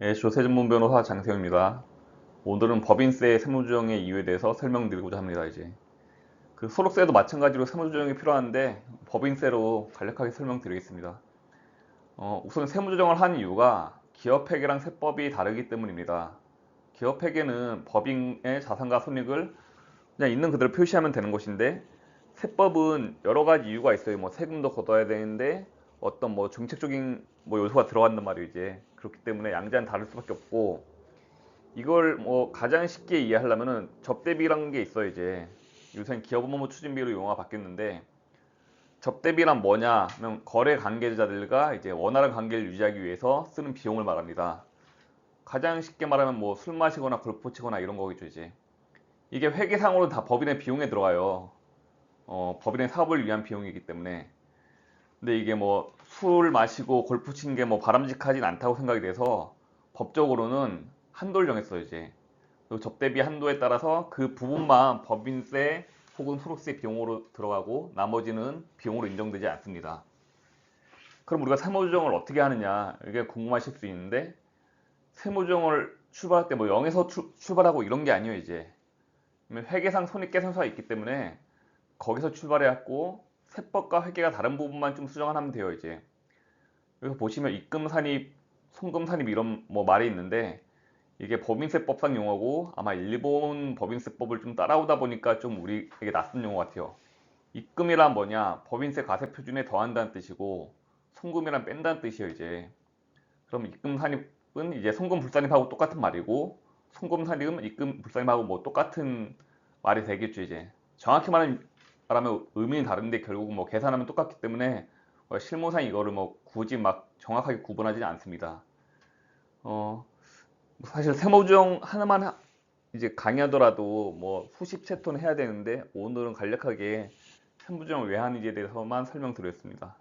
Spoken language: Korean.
네, 조세 전문 변호사 장세호입니다. 오늘은 법인세 세무조정의 이유에 대해서 설명드리고자 합니다. 이제 그 소득세도 마찬가지로 세무조정이 필요한데 법인세로 간략하게 설명드리겠습니다. 어, 우선 세무조정을 한 이유가 기업회계랑 세법이 다르기 때문입니다. 기업회계는 법인의 자산과 손익을 그냥 있는 그대로 표시하면 되는 것인데 세법은 여러 가지 이유가 있어요. 뭐 세금도 걷어야 되는데 어떤 뭐 정책적인 뭐 요소가 들어간단 말이에요. 이제 그렇기 때문에 양자는 다를 수밖에 없고 이걸 뭐 가장 쉽게 이해하려면은 접대비라는 게 있어요. 이제 요새는 기업업무 추진비로 용어가 바뀌었는데 접대비란 뭐냐 하면 거래 관계자들과 이제 원활한 관계를 유지하기 위해서 쓰는 비용을 말합니다. 가장 쉽게 말하면 뭐 술 마시거나 골프 치거나 이런 거겠죠 이제 이게 회계상으로 다 법인의 비용에 들어가요. 어, 법인의 사업을 위한 비용이기 때문에 근데 이게 뭐 술 마시고 골프 치는 게뭐 바람직하진 않다고 생각이 돼서 법적으로는 한도를 정했어요 이제 그 접대비 한도에 따라서 그 부분만 법인세 혹은 소득세 비용으로 들어가고 나머지는 비용으로 인정되지 않습니다. 그럼 우리가 세무조정을 어떻게 하느냐 이게 궁금하실 수 있는데 세무조정을 출발할 때 뭐 0에서 출, 출발하고 이런 게 아니에요 이제 회계상 손익계산서가 있기 때문에 거기서 출발해갖고 세법과 회계가 다른 부분만 좀 수정을 하면 돼요 이제 여기서 보시면 입금 산입, 송금 산입 이런 뭐 말이 있는데 이게 법인세법상 용어고 아마 일본 법인세법을 좀 따라오다 보니까 좀 우리에게 낯선 용어 같아요. 입금이란 뭐냐? 법인세 가세 표준에 더한다는 뜻이고 송금이란 뺀다는 뜻이에요, 이제. 그럼 입금 산입은 이제 송금 불산입하고 똑같은 말이고 송금 산입은 입금 불산입하고 뭐 똑같은 말이 되겠죠, 이제. 정확히 말하면 말하면 의미는 다른데 결국 뭐 계산하면 똑같기 때문에 어, 실무상 이거를 뭐 굳이 막 정확하게 구분하지는 않습니다. 어, 사실 세무조정 하나만 하- 이제 강의하더라도 뭐 수십 채톤 해야 되는데 오늘은 간략하게 세무조정을 왜 하는지에 대해서만 설명드렸습니다.